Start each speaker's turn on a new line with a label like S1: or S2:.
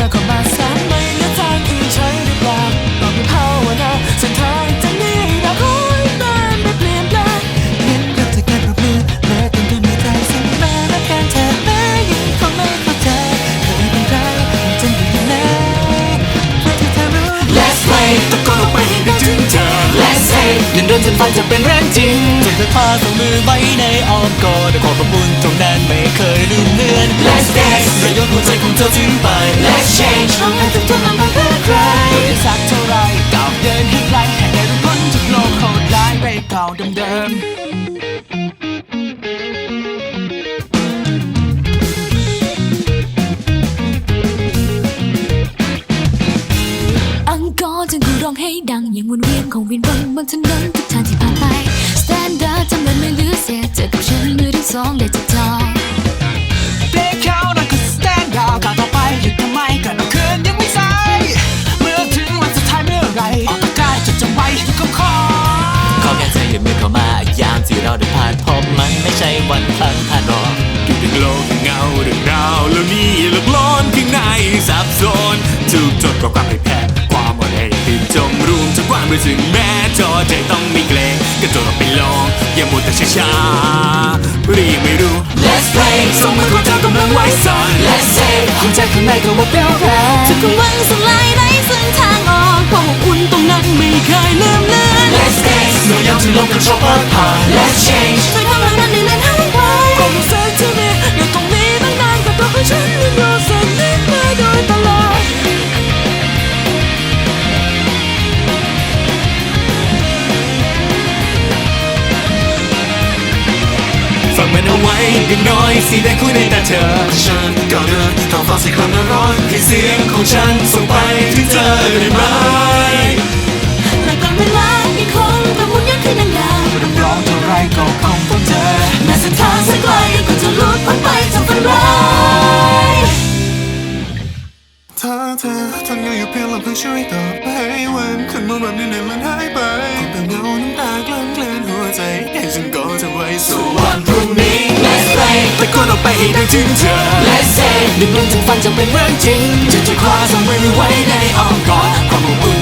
S1: แล้วมาสามไม่เหลือทางอื่นใช้หรือเปล่าบอกไม่ภาวนาเส้นทางจะกนี้นะคอยห้ตามไม่เปลี่ยนแป
S2: ลงเห็นกับจะแก้ปรบมือแม้ต้
S1: องทำให้ใจสั่นแม้รักการเธอแม้ยังคงไม่เข้าใจเธอเป็นใครจะอยู่ยังไงเพื่อที่เธ
S2: อรู้ Let's play ตะโกนออกไปให้ได้ถึงเธอ Let's say ยันเดินจนฝันจะเป็นแรงจริงจนเธอพาสองมือไว้ในอ้อมกอดและความประมุนตรงนั้นไม่เคยลืมเลือน Let's dance ระยนหั
S1: เก่าเดิมๆอังกอร์จึงกูร้องให้ดัง อย่างวนเวียนของวินวนบนถนนทุกทางที่ผ่านไป สแตนดาร์ดจำเป็นไม่เหลือเสียเจอกับฉันมือทั้งสองได้จะจองายามที่เราได้ผ่านพบมันไม่ใช่วันพังผ่านรอ
S3: ทุกเรื่องโลกเงาเรื่องราวแล้วนี่หลอกล้อนข้างในสับสนถูกจดกับความผิดแพ้ความอ่อนแออย่างติดจมรวมจากความรู้สึกแม้จอใจต้องมีเกรงกระโดดออกไปลอง อย่ามัวแต่ช้าๆรีบไม่รู้
S1: Let's play
S3: สองมือของเธอกำลังไว้ซ่อน
S1: Let's save หัวใจข้างในก็ว่าเปรี้ยวแพ้
S2: ทุกกำลังสลายไร้ซึ่งทางออกความอบอุ่นตรงนั้นไม่เคยลืมเลือน
S1: Let's dance เมื่อยามที่ลมกระโชกพัด
S3: ฟังมันเอาไว้อย่างน้อยสิได้คุยในตาเธอ ฉันก็เดินท้องฟ้าสีครามร้อนให้เสียงของฉันส่งไปถึงเธอได้ไหม
S2: และการเวลายังคงกระมุนยังคือนางงาม
S1: รับรองเท่าไรก็คงต้องเจอ
S2: แม้เส้นทางสักไกลก็จะลุดพ้นไปจากฝันร้าย
S3: ถ้าเธอทนอยู่อยู่เพียงลำพังช่วยตอบให้วันคืนมื่อวันนี้เนี่ยมันหายไปแต่เงาน้ำตา ลืนหัวใจให้ฉันก็จะไว้สู่
S1: วันพรุ่งนี้ Let's play
S3: ตะโกนออกไปให้ดังถึงเธอ
S1: Let's save หนึ่งลมถึงฟันจะเป็นเรื่องจริงจะจะคว้าสองมือไว้ในอ้อมกอดความอบอุ่น